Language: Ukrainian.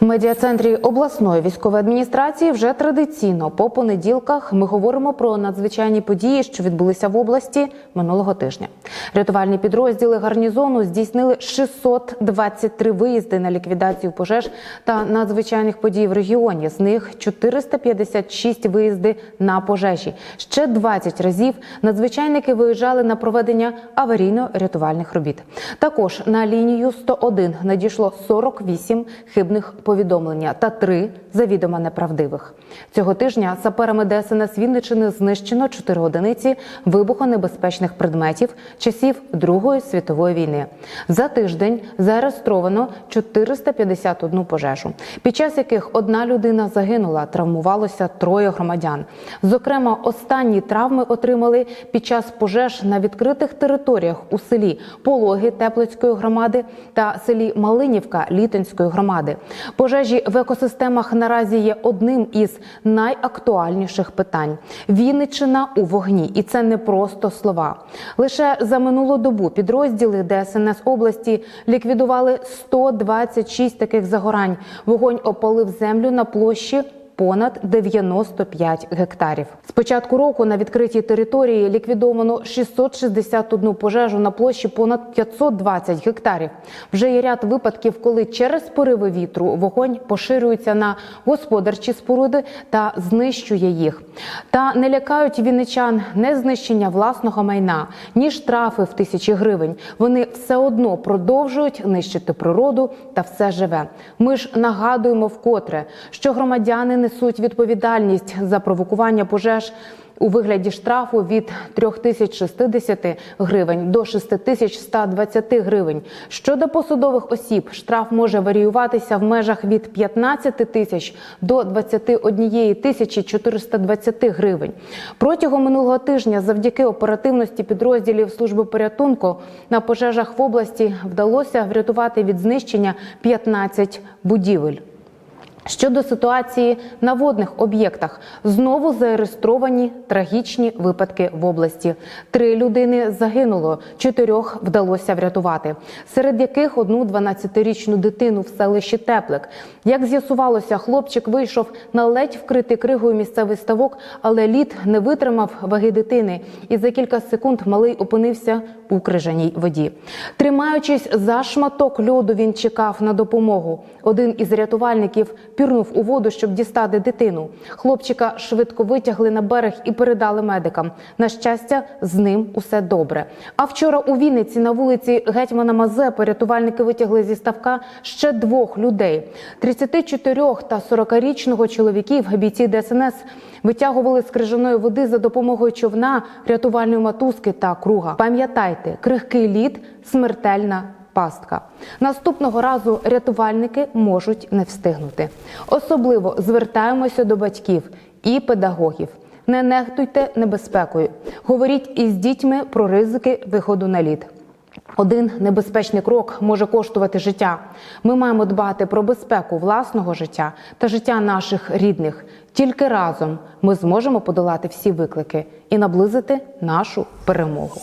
В медіа-центрі обласної військової адміністрації вже традиційно по понеділках ми говоримо про надзвичайні події, що відбулися в області минулого тижня. Рятувальні підрозділи гарнізону здійснили 623 виїзди на ліквідацію пожеж та надзвичайних подій в регіоні. З них 456 виїзди на пожежі. Ще 20 разів надзвичайники виїжджали на проведення аварійно-рятувальних робіт. Також на лінію 101 надійшло 48 хибних повідомлення та 3 завідомо неправдивих. Цього тижня саперами ДСНС Вінничини знищено 4 одиниці вибухонебезпечних предметів часів Другої світової війни. За тиждень зареєстровано 451 пожежу, під час яких одна людина загинула, травмувалося троє громадян. Зокрема, останні травми отримали під час пожеж на відкритих територіях у селі Пологи Теплицької громади та селі Малинівка Літинської громади. Пожежі в екосистемах наразі є одним із найактуальніших питань. Вінниччина у вогні, і це не просто слова. Лише за минулу добу підрозділи ДСНС області ліквідували 126 таких загорань. Вогонь опалив землю на площі. Понад 95 гектарів. З початку року на відкритій території ліквідовано 661 пожежу на площі понад 520 гектарів. Вже є ряд випадків, коли через пориви вітру вогонь поширюється на господарчі споруди та знищує їх. Та не лякають вінничан не знищення власного майна, ні штрафи в тисячі гривень. Вони все одно продовжують нищити природу та все живе. Ми ж нагадуємо вкотре, що громадяни несуть відповідальність за провокування пожеж у вигляді штрафу від 3060 гривень до 6120 гривень. Щодо посадових осіб, штраф може варіюватися в межах від 15 тисяч до 21 тисячі 420 гривень. Протягом минулого тижня, завдяки оперативності підрозділів служби порятунку на пожежах в області вдалося врятувати від знищення 15 будівель. Щодо ситуації на водних об'єктах, знову зареєстровані трагічні випадки в області. Три людини загинуло, чотирьох вдалося врятувати, серед яких одну 12-річну дитину в селищі Теплик. Як з'ясувалося, хлопчик вийшов на ледь вкритий кригою місцевий ставок, але лід не витримав ваги дитини, і за кілька секунд малий опинився у крижаній воді. Тримаючись за шматок льоду, він чекав на допомогу. Один із рятувальників пірнув у воду, щоб дістати дитину. Хлопчика швидко витягли на берег і передали медикам. На щастя, з ним усе добре. А вчора у Вінниці на вулиці Гетьмана Мазепи рятувальники витягли зі ставка ще двох людей: 34 та 40-річного чоловіків. Бійці ДСНС витягували з крижаної води за допомогою човна, рятувальної матузки та круга. Пам'ятайте, крихкий лід смертельна пастка. Наступного разу рятувальники можуть не встигнути. Особливо звертаємося до батьків і педагогів. Не нехтуйте небезпекою. Говоріть із дітьми про ризики виходу на лід. Один небезпечний крок може коштувати життя. Ми маємо дбати про безпеку власного життя та життя наших рідних. Тільки разом ми зможемо подолати всі виклики і наблизити нашу перемогу.